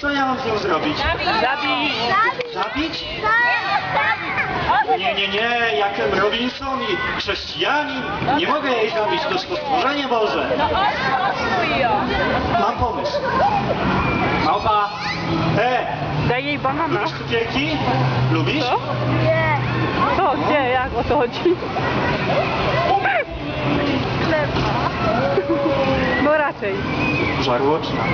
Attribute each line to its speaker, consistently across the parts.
Speaker 1: z nią zrobić?
Speaker 2: Zabij!
Speaker 1: Zabić? Nie, nie, nie, jakem Robinson i chrześcijanin. Nie mogę jej zabić, to jest stworzenie Boże. Mam pomysł. Małpa, e,
Speaker 2: Daj jej banana.
Speaker 1: lubisz cukierki? Lubisz?
Speaker 2: Co? Co? Gdzie? Jak? O co chodzi? No raczej.
Speaker 1: Żarłoczna.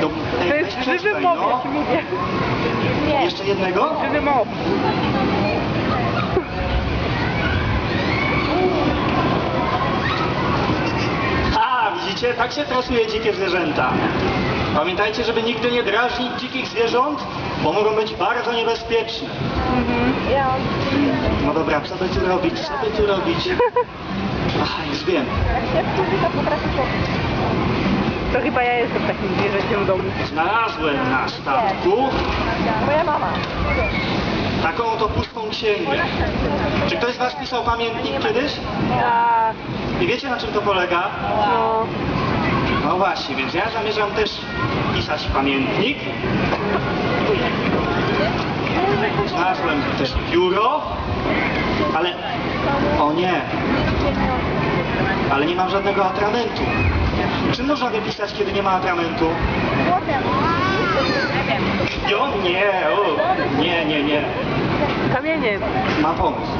Speaker 1: To, ej,
Speaker 2: To jest
Speaker 1: tutaj,
Speaker 2: mob,
Speaker 1: no.
Speaker 2: mówię.
Speaker 1: Jeszcze jednego?
Speaker 2: Żywy mob.
Speaker 1: Tak się trosuje dzikie zwierzęta. Pamiętajcie, żeby nigdy nie drażnić dzikich zwierząt, bo mogą być bardzo niebezpieczne. No dobra, co by tu robić? Co by tu robić? Ach, już wiem.
Speaker 2: To chyba ja jestem takim zwierzęciem w domu.
Speaker 1: Znalazłem na statku
Speaker 2: Moja mama.
Speaker 1: taką oto pustą księgę. Czy ktoś z Was pisał pamiętnik kiedyś?
Speaker 2: A,
Speaker 1: I wiecie na czym to polega?
Speaker 2: no.
Speaker 1: No właśnie, więc ja zamierzam też pisać pamiętnik. Znalazłem też pióro, ale... O nie! Ale nie mam żadnego atramentu. Czy można wypisać, kiedy nie ma atramentu? Jo, nie, o, nie, nie, nie.
Speaker 2: Kamieniem.
Speaker 1: Mam pomysł.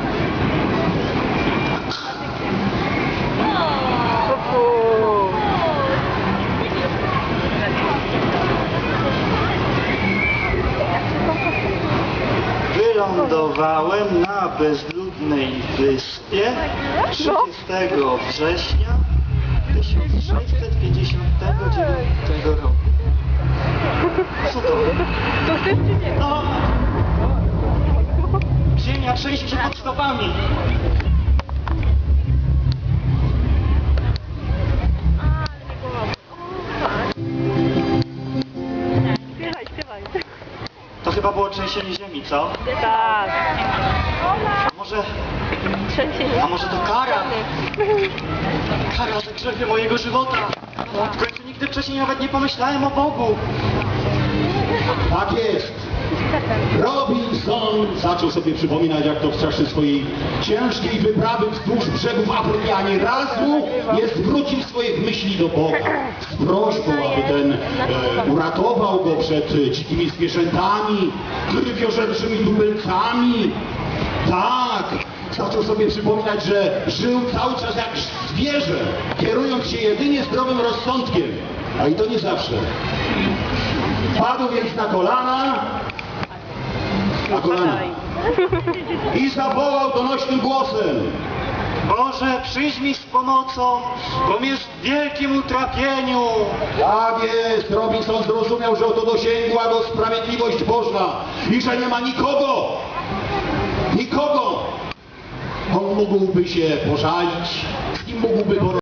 Speaker 1: Wylądowałem na bezludnej wyspie 30 września 1659 roku. Co to?
Speaker 2: To ty czy nie?
Speaker 1: No! Ziemia trzęsie się pod stopami. Chyba było trzęsienie ziemi, co?
Speaker 2: Tak.
Speaker 1: A może, a może to kara? Kara za grzechy mojego żywota. W końcu nigdy wcześniej nawet nie pomyślałem o Bogu.
Speaker 3: Tak jest. Robinson zaczął sobie przypominać, jak to w czasie swojej ciężkiej wyprawy wzdłuż brzegów Afryki ani razu nie zwrócił swoich myśli do Boga. Z prośbą, aby ten e, uratował go przed e, dzikimi zwierzętami, krwiożerczymi tubylcami. Tak, zaczął sobie przypominać, że żył cały czas jak zwierzę, kierując się jedynie zdrowym rozsądkiem. A i to nie zawsze. Padł więc na kolana, na kolana i zawołał donośnym głosem.
Speaker 1: Boże, przyjdź mi z pomocą, bo jest w wielkim utrapieniu.
Speaker 3: Tak jest, Robinson zrozumiał, że oto dosięgła go sprawiedliwość Boża i że nie ma nikogo, nikogo, on mógłby się pożalić, z kim mógłby porozmawiać.